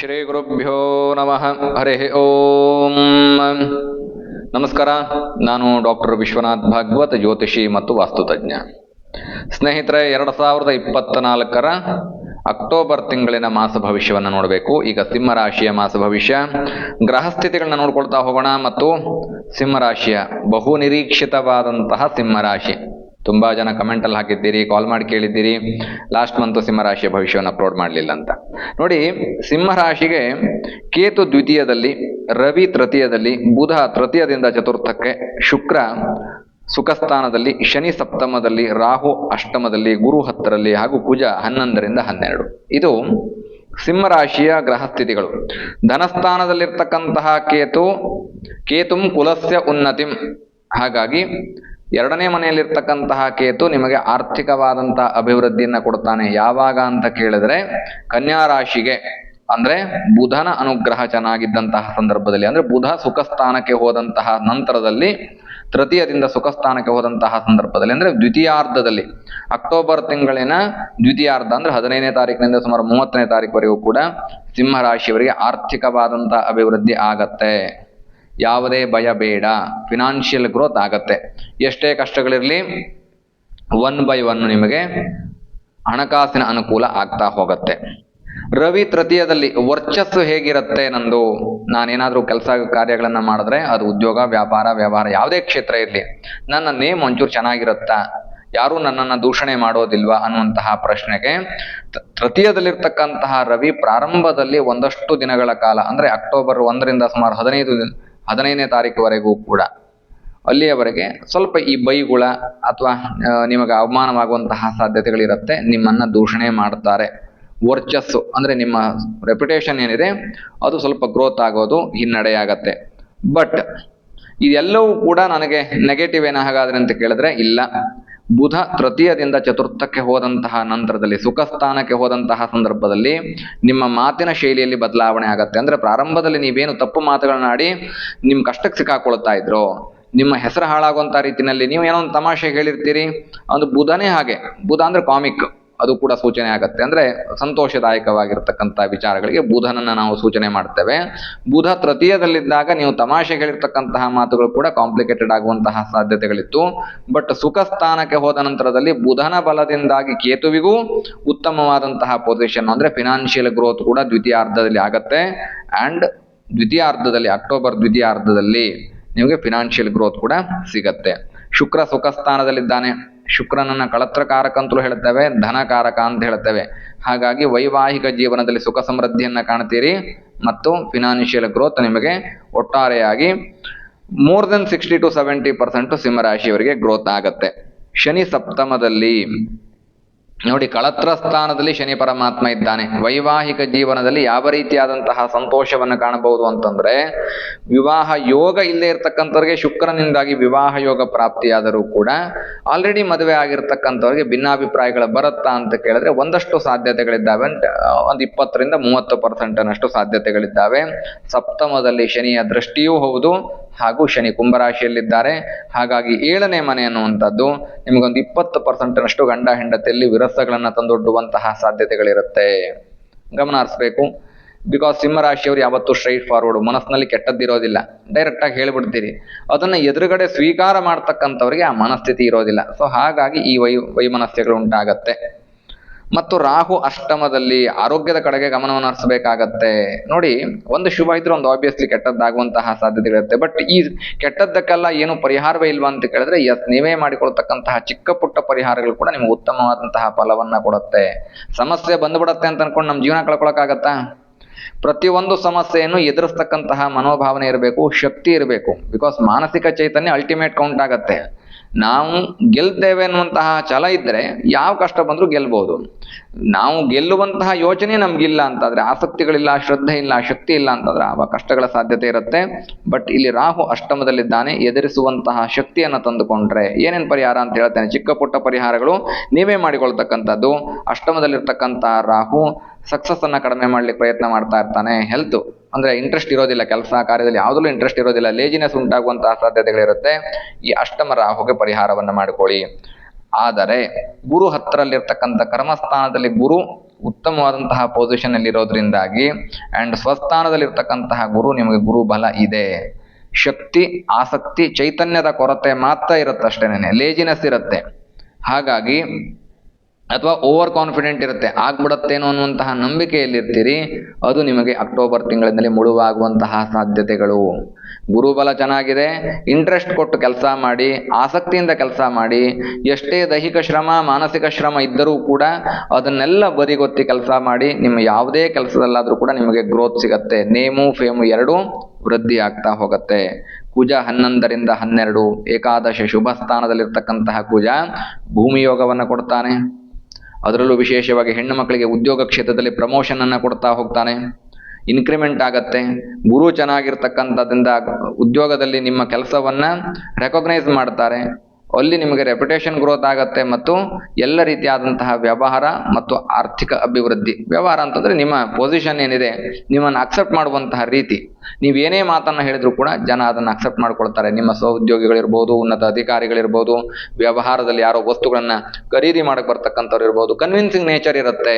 ಶ್ರೀ ಗುರುಭ್ಯೋ ನಮಃ. ಹರಿ ಓಂ. ನಮಸ್ಕಾರ, ನಾನು ಡಾಕ್ಟರ್ ವಿಶ್ವನಾಥ್ ಭಾಗವತ್ ಜ್ಯೋತಿಷಿ ಮತ್ತು ವಾಸ್ತುತಜ್ಞ. ಸ್ನೇಹಿತರೆ, ಎರಡು ಸಾವಿರದ ಇಪ್ಪತ್ತ ನಾಲ್ಕರ ಅಕ್ಟೋಬರ್ ತಿಂಗಳಿನ ಮಾಸ ಭವಿಷ್ಯವನ್ನು ನೋಡಬೇಕು. ಈಗ ಸಿಂಹ ರಾಶಿಯ ಮಾಸ ಭವಿಷ್ಯ. ಗ್ರಹ ಸ್ಥಿತಿಗಳನ್ನ ನೋಡ್ಕೊಳ್ತಾ ಹೋಗೋಣ ಮತ್ತು ಸಿಂಹರಾಶಿಯ ಬಹು ನಿರೀಕ್ಷಿತವಾದಂತಹ ಸಿಂಹ ರಾಶಿ. ತುಂಬಾ ಜನ ಕಮೆಂಟಲ್ಲಿ ಹಾಕಿದ್ದೀರಿ ಕಾಲ್ ಮಾಡಿ ಕೇಳಿದ್ದೀರಿ. ಲಾಸ್ಟ್ ಮಂತ್ ಸಿಂಹರಾಶಿಯ ಭವಿಷ್ಯವನ್ನು ಅಪ್ಲೋಡ್ ಮಾಡಲಿಲ್ಲ ಅಂತ. ನೋಡಿ ಸಿಂಹರಾಶಿಗೆ ಕೇತು ದ್ವಿತೀಯದಲ್ಲಿ, ರವಿ ತೃತೀಯದಲ್ಲಿ, ಬುಧ ತೃತೀಯದಿಂದ ಚತುರ್ಥಕ್ಕೆ ಶುಕ್ರ ಸುಖಸ್ಥಾನದಲ್ಲಿ, ಶನಿ ಸಪ್ತಮದಲ್ಲಿ ರಾಹು ಅಷ್ಟಮದಲ್ಲಿ, ಗುರು ಹತ್ತರಲ್ಲಿ ಹಾಗೂ ಕುಜ ಹನ್ನೊಂದರಿಂದ ಹನ್ನೆರಡು. ಇದು ಸಿಂಹರಾಶಿಯ ಗ್ರಹ ಸ್ಥಿತಿಗಳು ಧನಸ್ಥಾನದಲ್ಲಿರ್ತಕ್ಕಂತಹ ಕೇತು, ಕೇತುಂ ಕುಲಸ್ಯ ಉನ್ನತಿಂ. ಹಾಗಾಗಿ ಎರಡನೇ ಮನೆಯಲ್ಲಿರ್ತಕ್ಕಂತಹ ಕೇತು ನಿಮಗೆ ಆರ್ಥಿಕವಾದಂತಹ ಅಭಿವೃದ್ಧಿಯನ್ನ ಕೊಡ್ತಾನೆ. ಯಾವಾಗ ಅಂತ ಕೇಳಿದ್ರೆ ಕನ್ಯಾ ರಾಶಿಗೆ, ಅಂದ್ರೆ ಬುಧನ ಅನುಗ್ರಹ ಚೆನ್ನಾಗಿದ್ದಂತಹ ಸಂದರ್ಭದಲ್ಲಿ, ಅಂದ್ರೆ ಬುಧ ಸುಖ ಸ್ಥಾನಕ್ಕೆ ಹೋದಂತಹ ನಂತರದಲ್ಲಿ, ತೃತೀಯದಿಂದ ಸುಖ ಸ್ಥಾನಕ್ಕೆ ಹೋದಂತಹ ಸಂದರ್ಭದಲ್ಲಿ, ಅಂದ್ರೆ ದ್ವಿತೀಯಾರ್ಧದಲ್ಲಿ, ಅಕ್ಟೋಬರ್ ತಿಂಗಳಿನ ದ್ವಿತೀಯಾರ್ಧ, ಅಂದ್ರೆ ಹದಿನೈದನೇ ತಾರೀಕಿನಿಂದ ಸುಮಾರು ಮೂವತ್ತನೇ ತಾರೀಕುವರೆಗೂ ಕೂಡ ಸಿಂಹ ರಾಶಿಯವರಿಗೆ ಆರ್ಥಿಕವಾದಂತಹ ಅಭಿವೃದ್ಧಿ ಆಗತ್ತೆ. ಯಾವುದೇ ಭಯ ಬೇಡ. ಫಿನಾನ್ಷಿಯಲ್ ಗ್ರೋತ್ ಆಗತ್ತೆ. ಎಷ್ಟೇ ಕಷ್ಟಗಳಿರಲಿ ಒನ್ ಬೈ ಒನ್ ನಿಮಗೆ ಹಣಕಾಸಿನ ಅನುಕೂಲ ಆಗ್ತಾ ಹೋಗತ್ತೆ. ರವಿ ತೃತೀಯದಲ್ಲಿ ವರ್ಚಸ್ಸು ಹೇಗಿರುತ್ತೆ ನಂದು, ನಾನೇನಾದರೂ ಕೆಲಸ ಕಾರ್ಯಗಳನ್ನು ಮಾಡಿದ್ರೆ ಅದು ಉದ್ಯೋಗ, ವ್ಯಾಪಾರ, ವ್ಯವಹಾರ ಯಾವುದೇ ಕ್ಷೇತ್ರ ಇರಲಿ, ನನ್ನ ನೇಮ್ ಒಂಚೂರು ಚೆನ್ನಾಗಿರುತ್ತಾ? ಯಾರೂ ನನ್ನನ್ನು ದೂಷಣೆ ಮಾಡೋದಿಲ್ವಾ ಅನ್ನುವಂತಹ ಪ್ರಶ್ನೆಗೆ ತೃತೀಯದಲ್ಲಿರ್ತಕ್ಕಂತಹ ರವಿ ಪ್ರಾರಂಭದಲ್ಲಿ ಒಂದಷ್ಟು ದಿನಗಳ ಕಾಲ, ಅಂದ್ರೆ ಅಕ್ಟೋಬರ್ ಒಂದರಿಂದ ಸುಮಾರು ಹದಿನೈದು ದಿನ- ಹದಿನೈದನೇ ತಾರೀಕುವರೆಗೂ ಕೂಡ. ಅಲ್ಲಿಯವರೆಗೆ ಸ್ವಲ್ಪ ಈ ಬೈಗುಳ ಅಥವಾ ನಿಮಗೆ ಅವಮಾನವಾಗುವಂತಹ ಸಾಧ್ಯತೆಗಳಿರುತ್ತೆ, ನಿಮ್ಮನ್ನು ದೂಷಣೆ ಮಾಡ್ತಾರೆ ವರ್ಚಸ್ಸು ಅಂದರೆ ನಿಮ್ಮ ರೆಪ್ಯುಟೇಷನ್ ಏನಿದೆ, ಅದು ಸ್ವಲ್ಪ ಗ್ರೋತ್ ಆಗೋದು ಹಿನ್ನಡೆಯಾಗತ್ತೆ. ಬಟ್ ಇದೆಲ್ಲವೂ ಕೂಡ ನನಗೆ ನೆಗೆಟಿವ್ ಏನ ಹಾಗಾದ್ರೆ ಅಂತ ಕೇಳಿದ್ರೆ ಇಲ್ಲ. ಬುಧ ತೃತೀಯದಿಂದ ಚತುರ್ಥಕ್ಕೆ ಹೋದಂತಹ ನಂತರದಲ್ಲಿ ಸುಖ ಸ್ಥಾನಕ್ಕೆ ಹೋದಂತಹ ಸಂದರ್ಭದಲ್ಲಿ ನಿಮ್ಮ ಮಾತಿನ ಶೈಲಿಯಲ್ಲಿ ಬದಲಾವಣೆ ಆಗತ್ತೆ. ಅಂದ್ರೆ ಪ್ರಾರಂಭದಲ್ಲಿ ನೀವೇನು ತಪ್ಪು ಮಾತುಗಳನ್ನ ಆಡಿ ನಿಮ್ ಕಷ್ಟಕ್ಕೆ ಸಿಕ್ಕಾಕೊಳ್ತಾ ಇದ್ರು, ನಿಮ್ಮ ಹೆಸರು ಹಾಳಾಗುವಂಥ ರೀತಿಯಲ್ಲಿ ನೀವು ಏನೋ ಒಂದು ತಮಾಷೆ ಹೇಳಿರ್ತೀರಿ. ಒಂದು ಬುಧನೇ ಹಾಗೆ. ಬುಧ ಅಂದರೆ ಕಾಮಿಕ್. ಅದು ಕೂಡ ಸೂಚನೆ ಆಗುತ್ತೆ. ಅಂದ್ರೆ ಸಂತೋಷದಾಯಕವಾಗಿರ್ತಕ್ಕಂಥ ವಿಚಾರಗಳಿಗೆ ಬುಧನನ್ನ ನಾವು ಸೂಚನೆ ಮಾಡ್ತೇವೆ. ಬುಧ ತೃತೀಯದಲ್ಲಿದ್ದಾಗ ನೀವು ತಮಾಷೆ ಹೇಳಿರ್ತಕ್ಕಂತಹ ಮಾತುಗಳು ಕೂಡ ಕಾಂಪ್ಲಿಕೇಟೆಡ್ ಆಗುವಂತಹ ಸಾಧ್ಯತೆಗಳಿತ್ತು. ಬಟ್ ಸುಖ ಸ್ಥಾನಕ್ಕೆ ಹೋದ ನಂತರದಲ್ಲಿ ಬುಧನ ಬಲದಿಂದಾಗಿ ಕೇತುವಿಗೂ ಉತ್ತಮವಾದಂತಹ ಪೊಸಿಷನ್ ಅಂದ್ರೆ ಫಿನಾನ್ಷಿಯಲ್ ಗ್ರೋತ್ ಕೂಡ ದ್ವಿತೀಯಾರ್ಧದಲ್ಲಿ ಆಗತ್ತೆ. ಅಂಡ್ ದ್ವಿತೀಯಾರ್ಧದಲ್ಲಿ ಅಕ್ಟೋಬರ್ ದ್ವಿತೀಯಾರ್ಧದಲ್ಲಿ ನಿಮಗೆ ಫಿನಾನ್ಷಿಯಲ್ ಗ್ರೋತ್ ಕೂಡ ಸಿಗತ್ತೆ. ಶುಕ್ರ ಸುಖ ಸ್ಥಾನದಲ್ಲಿದ್ದಾನೆ ಶುಕ್ರನನ್ನ ಕಳತ್ರಕಾರಕ ಅಂತಲೂ ಹೇಳ್ತೇವೆ ಧನಕಾರಕ ಅಂತ ಹೇಳ್ತೇವೆ ಹಾಗಾಗಿ ವೈವಾಹಿಕ ಜೀವನದಲ್ಲಿ ಸುಖ ಸಮೃದ್ಧಿಯನ್ನು ಕಾಣ್ತೀರಿ ಮತ್ತು ಫಿನಾನ್ಷಿಯಲ್ ಗ್ರೋತ್ ನಿಮಗೆ ಒಟ್ಟಾರೆಯಾಗಿ more than sixty to seventy percent ಸಿಂಹರಾಶಿಯವರಿಗೆ growth ಆಗುತ್ತೆ. ಶನಿ ಸಪ್ತಮದಲ್ಲಿ ನೋಡಿ ಕಳತ್ರ ಸ್ಥಾನದಲ್ಲಿ ಶನಿ ಪರಮಾತ್ಮ ಇದ್ದಾನೆ. ವೈವಾಹಿಕ ಜೀವನದಲ್ಲಿ ಯಾವ ರೀತಿಯಾದಂತಹ ಸಂತೋಷವನ್ನು ಕಾಣಬಹುದು ಅಂತಂದ್ರೆ ವಿವಾಹ ಯೋಗ ಇಲ್ಲದೆ ಇರತಕ್ಕಂಥವ್ರಿಗೆ ಶುಕ್ರನಿಂದಾಗಿ ವಿವಾಹ ಯೋಗ ಪ್ರಾಪ್ತಿಯಾದರೂ ಕೂಡ ಆಲ್ರೆಡಿ ಮದುವೆ ಆಗಿರ್ತಕ್ಕಂಥವ್ರಿಗೆ ಭಿನ್ನಾಭಿಪ್ರಾಯಗಳು ಬರುತ್ತಾ ಅಂತ ಕೇಳಿದ್ರೆ ಒಂದಷ್ಟು ಸಾಧ್ಯತೆಗಳಿದ್ದಾವೆ. ಅಂತ, ಒಂದು ಇಪ್ಪತ್ತರಿಂದ ಮೂವತ್ತು ಪರ್ಸೆಂಟನಷ್ಟು ಸಾಧ್ಯತೆಗಳಿದ್ದಾವೆ. ಸಪ್ತಮದಲ್ಲಿ ಶನಿಯ ದೃಷ್ಟಿಯೂ ಹೌದು ಹಾಗೂ ಶನಿ ಕುಂಭರಾಶಿಯಲ್ಲಿದ್ದಾರೆ. ಹಾಗಾಗಿ ಏಳನೇ ಮನೆ ಅನ್ನುವಂಥದ್ದು ನಿಮಗೊಂದು ಇಪ್ಪತ್ತು ಪರ್ಸೆಂಟ್ನಷ್ಟು ಗಂಡ ಹೆಂಡತಿಯಲ್ಲಿ ವಿರಸಗಳನ್ನ ತಂದೊಡ್ಡುವಂತಹ ಸಾಧ್ಯತೆಗಳಿರುತ್ತೆ. ಗಮನ ಹರಿಸ್ಬೇಕು. ಬಿಕಾಸ್ ಸಿಂಹರಾಶಿಯವರು ಯಾವತ್ತೂ ಸ್ಟ್ರೈಟ್ ಫಾರ್ವರ್ಡ್ ಮನಸ್ಸಿನಲ್ಲಿ ಕೆಟ್ಟದ್ದಿರೋದಿಲ್ಲ. ಡೈರೆಕ್ಟ್ ಆಗಿ ಹೇಳ್ಬಿಡ್ತೀರಿ. ಅದನ್ನ ಎದುರುಗಡೆ ಸ್ವೀಕಾರ ಮಾಡ್ತಕ್ಕಂಥವ್ರಿಗೆ ಆ ಮನಸ್ಥಿತಿ ಇರೋದಿಲ್ಲ. ಸೊ ಹಾಗಾಗಿ ಈ ವೈ, ವೈಮನಸ್ಯಗಳು ಉಂಟಾಗತ್ತೆ. ಮತ್ತು ರಾಹು ಅಷ್ಟಮದಲ್ಲಿ ಆರೋಗ್ಯದ ಕಡೆಗೆ ಗಮನವನ್ನು ಹರಿಸಬೇಕಾಗತ್ತೆ. ನೋಡಿ, ಒಂದು ಶುಭ ಇದ್ರೆ ಒಂದು ಆಬ್ವಿಯಸ್ಲಿ ಕೆಟ್ಟದ್ದಾಗುವಂತಹ ಸಾಧ್ಯತೆಗಳಿರುತ್ತೆ ಬಟ್ ಈ ಕೆಟ್ಟದ್ದಕ್ಕೆಲ್ಲ ಏನು ಪರಿಹಾರವೇ ಇಲ್ವಾ ಅಂತ ಕೇಳಿದ್ರೆ ಎಸ್ ನೀವೇ ಮಾಡಿಕೊಳ್ತಕ್ಕಂತಹ ಚಿಕ್ಕ ಪುಟ್ಟ ಪರಿಹಾರಗಳು ಕೂಡ ನಿಮ್ಗೆ ಉತ್ತಮವಾದಂತಹ ಫಲವನ್ನ ಕೊಡುತ್ತೆ. ಸಮಸ್ಯೆ ಬಂದ್ಬಿಡತ್ತೆ ಅಂತ ಅನ್ಕೊಂಡು ನಮ್ಮ ಜೀವನ ಕಳ್ಕೊಳಕ್ಕಾಗತ್ತಾ? ಪ್ರತಿಯೊಂದು ಸಮಸ್ಯೆಯನ್ನು ಎದುರಿಸ್ತಕ್ಕಂತಹ ಮನೋಭಾವನೆ ಇರಬೇಕು, ಶಕ್ತಿ ಇರಬೇಕು. ಬಿಕಾಸ್ ಮಾನಸಿಕ ಚೈತನ್ಯ ಅಲ್ಟಿಮೇಟ್ ಕೌಂಟ್ ಆಗತ್ತೆ. ನಾವು ಗೆಲ್ತೇವೆ ಅನ್ನುವಂತಹ ಛಲ ಇದ್ರೆ ಯಾವ ಕಷ್ಟ ಬಂದರೂ ಗೆಲ್ಬಹುದು ನಾವು ಗೆಲ್ಲುವಂತಹ ಯೋಚನೆ ನಮ್ಗಿಲ್ಲ ಅಂತಾದ್ರೆ, ಆಸಕ್ತಿಗಳಿಲ್ಲ, ಶ್ರದ್ಧೆ ಇಲ್ಲ, ಶಕ್ತಿ ಇಲ್ಲ ಅಂತಂದ್ರೆ ಆವಾಗ ಕಷ್ಟಗಳ ಸಾಧ್ಯತೆ ಇರುತ್ತೆ. ಬಟ್ ಇಲ್ಲಿ ರಾಹು ಅಷ್ಟಮದಲ್ಲಿದ್ದಾನೆ, ಎದುರಿಸುವಂತಹ ಶಕ್ತಿಯನ್ನು ತಂದುಕೊಂಡ್ರೆ ಏನೇನು ಪರಿಹಾರ ಅಂತ ಹೇಳ್ತೇನೆ. ಚಿಕ್ಕ ಪುಟ್ಟ ಪರಿಹಾರಗಳು ನೀವೇ ಮಾಡಿಕೊಳ್ತಕ್ಕಂಥದ್ದು. ಅಷ್ಟಮದಲ್ಲಿರ್ತಕ್ಕಂತಹ ರಾಹು ಸಕ್ಸಸ್ ಅನ್ನ ಕಡಿಮೆ ಮಾಡ್ಲಿಕ್ಕೆ ಪ್ರಯತ್ನ ಮಾಡ್ತಾ ಇರ್ತಾನೆ ಹೆಲ್ತ್ ಅಂದ್ರೆ ಇಂಟ್ರೆಸ್ಟ್ ಇರೋದಿಲ್ಲ ಕೆಲಸ ಕಾರ್ಯದಲ್ಲಿ ಯಾವುದಲ್ಲೂ ಇಂಟ್ರೆಸ್ಟ್ ಇರೋದಿಲ್ಲ ಲೇಜಿನೆಸ್ ಉಂಟಾಗುವಂತಹ ಸಾಧ್ಯತೆಗಳಿರುತ್ತೆ. ಈ ಅಷ್ಟಮ ರಾಹುಗೆ ಪರಿಹಾರವನ್ನ ಮಾಡಿಕೊಳ್ಳಿ. ಆದರೆ ಗುರು ಹತ್ತರಲ್ಲಿರ್ತಕ್ಕಂಥ ಕರ್ಮಸ್ಥಾನದಲ್ಲಿ ಗುರು ಉತ್ತಮವಾದಂತಹ ಪೊಸಿಷನ್ ಅಲ್ಲಿ ಇರೋದ್ರಿಂದಾಗಿ ಅಂಡ್ ಸ್ವಸ್ಥಾನದಲ್ಲಿರ್ತಕ್ಕಂತಹ ಗುರು ನಿಮಗೆ ಗುರು ಬಲ ಇದೆ. ಶಕ್ತಿ, ಆಸಕ್ತಿ, ಚೈತನ್ಯದ ಕೊರತೆ ಮಾತ್ರ ಇರುತ್ತೆ ಅಷ್ಟೇನೆ ಲೇಜಿನೆಸ್ ಇರುತ್ತೆ. ಹಾಗಾಗಿ ಅಥವಾ ಓವರ್ ಕಾನ್ಫಿಡೆಂಟ್ ಇರುತ್ತೆ, ಆಗ್ಬಿಡತ್ತೇನೋ ಅನ್ನುವಂತಹ ನಂಬಿಕೆಯಲ್ಲಿರ್ತೀರಿ, ಅದು ನಿಮಗೆ ಅಕ್ಟೋಬರ್ ತಿಂಗಳಿನಲ್ಲಿ ಮುಳುವಾಗುವಂತಹ ಸಾಧ್ಯತೆಗಳು. ಗುರುಬಲ ಚೆನ್ನಾಗಿದೆ ಇಂಟ್ರೆಸ್ಟ್ ಕೊಟ್ಟು ಕೆಲಸ ಮಾಡಿ, ಆಸಕ್ತಿಯಿಂದ ಕೆಲಸ ಮಾಡಿ, ಎಷ್ಟೇ ದೈಹಿಕ ಶ್ರಮ, ಮಾನಸಿಕ ಶ್ರಮ ಇದ್ದರೂ ಕೂಡ ಅದನ್ನೆಲ್ಲ ಬದಿಗೊತ್ತಿ ಕೆಲಸ ಮಾಡಿ, ನಿಮ್ಮ ಯಾವುದೇ ಕೆಲಸದಲ್ಲಾದರೂ ಕೂಡ ನಿಮಗೆ ಗ್ರೋತ್ ಸಿಗತ್ತೆ. ನೇಮು ಫೇಮು ಎರಡೂ ವೃದ್ಧಿ ಆಗ್ತಾ ಹೋಗುತ್ತೆ. ಕುಜ ಹನ್ನೊಂದರಿಂದ ಹನ್ನೆರಡು, ಏಕಾದಶ ಶುಭ ಸ್ಥಾನದಲ್ಲಿರ್ತಕ್ಕಂತಹ ಕುಜ ಭೂಮಿಯೋಗವನ್ನು ಕೊಡ್ತಾನೆ. ಅದರಲ್ಲೂ ವಿಶೇಷವಾಗಿ ಹೆಣ್ಣು ಮಕ್ಕಳಿಗೆ ಉದ್ಯೋಗ ಕ್ಷೇತ್ರದಲ್ಲಿ ಪ್ರಮೋಷನ್ ಅನ್ನ ಕೊಡ್ತಾ ಹೋಗ್ತಾನೆ. ಇನ್ಕ್ರಿಮೆಂಟ್ ಆಗತ್ತೆ. ಗುರು ಚೆನ್ನಾಗಿರ್ತಕ್ಕಂಥದ್ರಿಂದ ಉದ್ಯೋಗದಲ್ಲಿ ನಿಮ್ಮ ಕೆಲಸವನ್ನ ರೆಕಗ್ನೈಸ್ ಮಾಡ್ತಾರೆ. ಅಲ್ಲಿ ನಿಮಗೆ ರೆಪ್ಯುಟೇಷನ್ ಗ್ರೋತ್ ಆಗುತ್ತೆ ಮತ್ತು ಎಲ್ಲ ರೀತಿಯಾದಂತಹ ವ್ಯವಹಾರ ಮತ್ತು ಆರ್ಥಿಕ ಅಭಿವೃದ್ಧಿ. ವ್ಯವಹಾರ ಅಂತಂದ್ರೆ ನಿಮ್ಮ ಪೊಸಿಷನ್ ಏನಿದೆ, ನಿಮ್ಮನ್ನು ಅಕ್ಸೆಪ್ಟ್ ಮಾಡುವಂತಹ ರೀತಿ. ನೀವೇನೇ ಮಾತನ್ನ ಹೇಳಿದ್ರು ಕೂಡ ಜನ ಅದನ್ನು ಅಕ್ಸೆಪ್ಟ್ ಮಾಡ್ಕೊಳ್ತಾರೆ. ನಿಮ್ಮ ಸಹೋದ್ಯೋಗಿಗಳಿರ್ಬೋದು, ಉನ್ನತ ಅಧಿಕಾರಿಗಳಿರ್ಬೋದು, ವ್ಯವಹಾರದಲ್ಲಿ ಯಾರೋ ವಸ್ತುಗಳನ್ನ ಖರೀದಿ ಮಾಡಕ್ ಬರ್ತಕ್ಕಂಥವ್ರು ಇರ್ಬೋದು ಕನ್ವಿನ್ಸಿಂಗ್ ನೇಚರ್ ಇರುತ್ತೆ.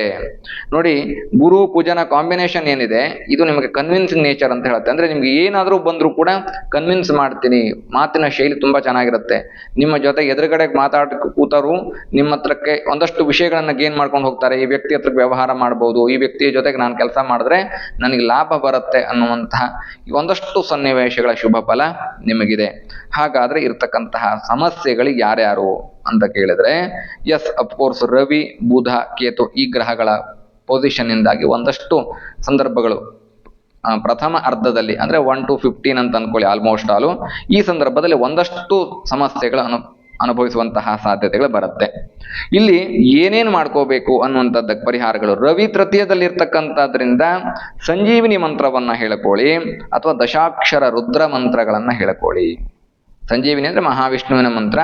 ನೋಡಿ, ಗುರು ಪೂಜನ ಕಾಂಬಿನೇಷನ್ ಏನಿದೆ, ಇದು ನಿಮಗೆ ಕನ್ವಿನ್ಸಿಂಗ್ ನೇಚರ್ ಅಂತ ಹೇಳುತ್ತೆ. ಅಂದ್ರೆ ನಿಮ್ಗೆ ಏನಾದರೂ ಬಂದರೂ ಕೂಡ ಕನ್ವಿನ್ಸ್ ಮಾಡ್ತೀನಿ, ಮಾತಿನ ಶೈಲಿ ತುಂಬಾ ಚೆನ್ನಾಗಿರುತ್ತೆ. ನಿಮ್ಮ ಜೊತೆ ಎದುರುಗಡೆ ಮಾತಾಡ ಕೂತರು ನಿಮ್ಮ ಹತ್ರಕ್ಕೆ ಒಂದಷ್ಟು ವಿಷಯಗಳನ್ನ ಗೇನ್ ಮಾಡ್ಕೊಂಡು ಹೋಗ್ತಾರೆ. ಈ ವ್ಯಕ್ತಿ ಹತ್ರಕ್ಕೆ ವ್ಯವಹಾರ ಮಾಡ್ಬೋದು. ಈ ವ್ಯಕ್ತಿಯ ಜೊತೆಗೆ ನಾನು ಕೆಲಸ ಮಾಡಿದ್ರೆ ನನಗೆ ಲಾಭ ಬರುತ್ತೆ ಅನ್ನುವಂತಹ ಒಂದಷ್ಟು ಸನ್ನಿವೇಶಗಳ ಶುಭ ಫಲ ನಿಮಗಿದೆ. ಹಾಗಾದ್ರೆ ಇರ್ತಕ್ಕಂತಹ ಸಮಸ್ಯೆಗಳಿಗೆ ಯಾರ್ಯಾರು ಅಂತ ಕೇಳಿದ್ರೆ yes of course Ravi, Budh, Ketu ಈ ಗ್ರಹಗಳ ಪೊಸಿಷನ್ ಇಂದಾಗಿ ಒಂದಷ್ಟು ಸಂದರ್ಭಗಳು ಪ್ರಥಮ ಅರ್ಧದಲ್ಲಿ, ಅಂದ್ರೆ ಒನ್ ಟು ಫಿಫ್ಟೀನ್ ಅಂತ ಅನ್ಕೊಳ್ಳಿ ಆಲ್ಮೋಸ್ಟ್ ಆಲು ಈ ಸಂದರ್ಭದಲ್ಲಿ ಒಂದಷ್ಟು ಸಮಸ್ಯೆಗಳು ಅನು, ಅನುಭವಿಸುವಂತಹ ಸಾಧ್ಯತೆಗಳು ಬರುತ್ತೆ. ಇಲ್ಲಿ ಏನೇನು ಮಾಡ್ಕೋಬೇಕು ಅನ್ನುವಂಥದ್ದಕ್ಕೆ ಪರಿಹಾರಗಳು. ರವಿ ತೃತೀಯದಲ್ಲಿ ಇರ್ತಕ್ಕಂಥದ್ರಿಂದ ಸಂಜೀವಿನಿ ಮಂತ್ರವನ್ನ ಹೇಳ್ಕೊಳ್ಳಿ, ಅಥವಾ ದಶಾಕ್ಷರ ರುದ್ರ ಮಂತ್ರಗಳನ್ನ ಹೇಳ್ಕೊಳ್ಳಿ. ಸಂಜೀವಿನಿ ಅಂದರೆ ಮಹಾವಿಷ್ಣುವಿನ ಮಂತ್ರ,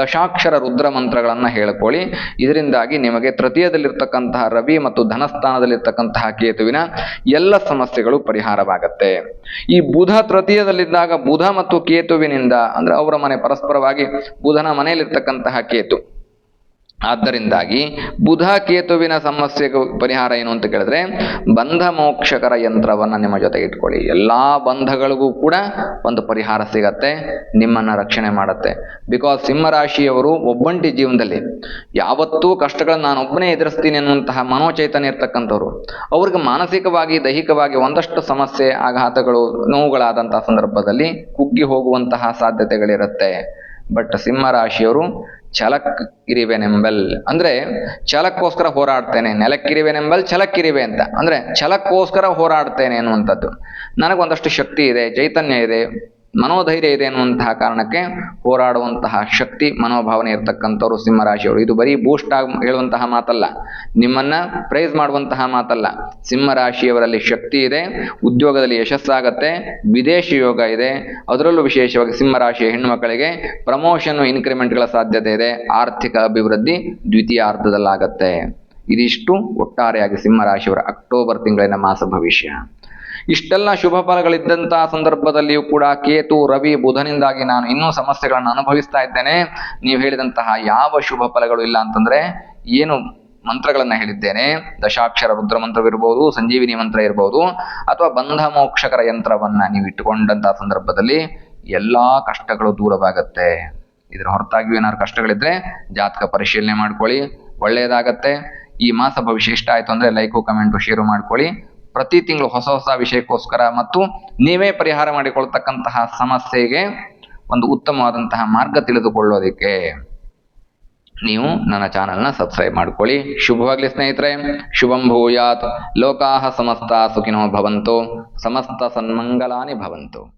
ದಶಾಕ್ಷರ ರುದ್ರ ಮಂತ್ರಗಳನ್ನು ಹೇಳಿಕೊಳ್ಳಿ. ಇದರಿಂದಾಗಿ ನಿಮಗೆ ತೃತೀಯದಲ್ಲಿರ್ತಕ್ಕಂತಹ ರವಿ ಮತ್ತು ಧನಸ್ಥಾನದಲ್ಲಿರ್ತಕ್ಕಂತಹ ಕೇತುವಿನ ಎಲ್ಲ ಸಮಸ್ಯೆಗಳು ಪರಿಹಾರವಾಗತ್ತೆ. ಈ ಬುಧ ತೃತೀಯದಲ್ಲಿದ್ದಾಗ ಬುಧ ಮತ್ತು ಕೇತುವಿನಿಂದ ಅಂದರೆ ಅವರ ಮನೆ ಪರಸ್ಪರವಾಗಿ ಬುಧನ ಮನೆಯಲ್ಲಿರ್ತಕ್ಕಂತಹ ಕೇತು. ಆದ್ದರಿಂದಾಗಿ ಬುಧ ಕೇತುವಿನ ಸಮಸ್ಯೆಗೆ ಪರಿಹಾರ ಏನು ಅಂತ ಕೇಳಿದ್ರೆ ಬಂಧ ಮೋಕ್ಷಕರ ಯಂತ್ರವನ್ನ ನಿಮ್ಮ ಜೊತೆ ಇಟ್ಕೊಳ್ಳಿ. ಎಲ್ಲಾ ಬಂಧಗಳಿಗೂ ಕೂಡ ಒಂದು ಪರಿಹಾರ ಸಿಗತ್ತೆ, ನಿಮ್ಮನ್ನ ರಕ್ಷಣೆ ಮಾಡುತ್ತೆ. ಬಿಕಾಸ್ ಸಿಂಹರಾಶಿಯವರು ಒಬ್ಬಂಟಿ ಜೀವನದಲ್ಲಿ ಯಾವತ್ತೂ ಕಷ್ಟಗಳನ್ನ ನಾನು ಒಬ್ಬನೇ ಎದುರಿಸ್ತೀನಿ ಅನ್ನುವಂತಹ ಮನೋಚೈತನ್ಯ ಇರ್ತಕ್ಕಂಥವ್ರು. ಅವ್ರಿಗೆ ಮಾನಸಿಕವಾಗಿ, ದೈಹಿಕವಾಗಿ ಒಂದಷ್ಟು ಸಮಸ್ಯೆ, ಆಘಾತಗಳು, ನೋವುಗಳಾದಂತಹ ಸಂದರ್ಭದಲ್ಲಿ ಕುಗ್ಗಿ ಹೋಗುವಂತಹ ಸಾಧ್ಯತೆಗಳಿರುತ್ತೆ. ಬಟ್ ಸಿಂಹರಾಶಿಯವರು ಛಲಕ್ ಇರಿವೆನೆಂಬಲ್ ಅಂದ್ರೆ ಛಲಕ್ಕೋಸ್ಕರ ಹೋರಾಡ್ತೇನೆ ನೆಲಕ್ಕಿರಿವೆನೆಂಬಲ್ ಛಲಕ್ಕಿರಿವೆ ಅಂತ ಅಂದ್ರೆ ಛಲಕ್ಕೋಸ್ಕರ ಹೋರಾಡ್ತೇನೆ ಅನ್ನುವಂಥದ್ದು ನನಗೊಂದಷ್ಟು ಶಕ್ತಿ ಇದೆ ಚೈತನ್ಯ ಇದೆ ಮನೋಧೈರ್ಯ ಇದೆ ಎನ್ನುವಂತಹ ಕಾರಣಕ್ಕೆ ಹೋರಾಡುವಂತಹ ಶಕ್ತಿ, ಮನೋಭಾವನೆ ಇರತಕ್ಕಂಥವ್ರು ಸಿಂಹರಾಶಿಯವರು. ಇದು ಬರೀ ಬೂಸ್ಟ್ ಆಗಿ ಹೇಳುವಂತಹ ಮಾತಲ್ಲ. ನಿಮ್ಮನ್ನ ಪ್ರೈಸ್ ಮಾಡುವಂತಹ ಮಾತಲ್ಲ. ಸಿಂಹರಾಶಿಯವರಲ್ಲಿ ಶಕ್ತಿ ಇದೆ, ಉದ್ಯೋಗದಲ್ಲಿ ಯಶಸ್ಸಾಗತ್ತೆ, ವಿದೇಶಿ ಯೋಗ ಇದೆ. ಅದರಲ್ಲೂ ವಿಶೇಷವಾಗಿ ಸಿಂಹರಾಶಿಯ ಹೆಣ್ಣು ಮಕ್ಕಳಿಗೆ ಪ್ರಮೋಷನ್ ಇನ್ಕ್ರಿಮೆಂಟ್ಗಳ ಸಾಧ್ಯತೆ ಇದೆ. ಆರ್ಥಿಕ ಅಭಿವೃದ್ಧಿ ದ್ವಿತೀಯ ದ್ವಿತೀಯಾರ್ಧದಲ್ಲಾಗತ್ತೆ ಇದಿಷ್ಟು ಒಟ್ಟಾರೆಯಾಗಿ ಸಿಂಹರಾಶಿಯವರ ಅಕ್ಟೋಬರ್ ತಿಂಗಳಿನ ಮಾಸ ಭವಿಷ್ಯ. ಇಷ್ಟೆಲ್ಲ ಶುಭ ಫಲಗಳಿದ್ದಂತಹ ಸಂದರ್ಭದಲ್ಲಿಯೂ ಕೂಡ ಕೇತು, ರವಿ, ಬುಧನಿಂದಾಗಿ ನಾನು ಇನ್ನೂ ಸಮಸ್ಯೆಗಳನ್ನು ಅನುಭವಿಸ್ತಾ ಇದ್ದೇನೆ. ನೀವು ಹೇಳಿದಂತಹ ಯಾವ ಶುಭ ಫಲಗಳು ಇಲ್ಲ ಅಂತಂದ್ರೆ ಏನು ಮಂತ್ರಗಳನ್ನ ಹೇಳಿದ್ದೇನೆ. ದಶಾಕ್ಷರ ರುದ್ರ ಮಂತ್ರವಿರ್ಬೋದು, ಸಂಜೀವಿನಿ ಮಂತ್ರ ಇರ್ಬೋದು, ಅಥವಾ ಬಂಧ ಮೋಕ್ಷಕರ ಯಂತ್ರವನ್ನ ನೀವು ಇಟ್ಟುಕೊಂಡಂತಹ ಸಂದರ್ಭದಲ್ಲಿ ಎಲ್ಲಾ ಕಷ್ಟಗಳು ದೂರವಾಗತ್ತೆ. ಇದರ ಹೊರತಾಗಿಯೂ ಏನಾದ್ರು ಕಷ್ಟಗಳಿದ್ರೆ ಜಾತಕ ಪರಿಶೀಲನೆ ಮಾಡ್ಕೊಳ್ಳಿ ಒಳ್ಳೆಯದಾಗತ್ತೆ ಈ ಮಾಸ ಭವಿಷ್ಯ ಇಷ್ಟ ಆಯ್ತು ಅಂದ್ರೆ ಲೈಕು ಕಮೆಂಟು ಶೇರು ಮಾಡ್ಕೊಳ್ಳಿ. ಪ್ರತಿ ತಿಂಗಳು ಹೊಸ ಹೊಸ ವಿಷಯಕ್ಕೋಸ್ಕರ ಮತ್ತು ನೀವೇ ಪರಿಹಾರ ಮಾಡಿಕೊಳ್ತಕ್ಕಂತಹ ಸಮಸ್ಯೆಗೆ ಒಂದು ಉತ್ತಮವಾದಂತಹ ಮಾರ್ಗ ತಿಳಿದುಕೊಳ್ಳೋದಕ್ಕೆ ನೀವು ನನ್ನ ಚಾನಲ್ನ ಸಬ್ಸ್ಕ್ರೈಬ್ ಮಾಡ್ಕೊಳ್ಳಿ. ಶುಭವಾಗ್ಲಿ ಸ್ನೇಹಿತರೆ. ಶುಭಂ ಭೂಯಾತ್. ಲೋಕಾಹ ಸಮಸ್ತ ಸುಖಿನೋ ಭವಂತು. ಸಮಸ್ತ ಸನ್ಮಂಗಲಾನಿ ಭವಂತು.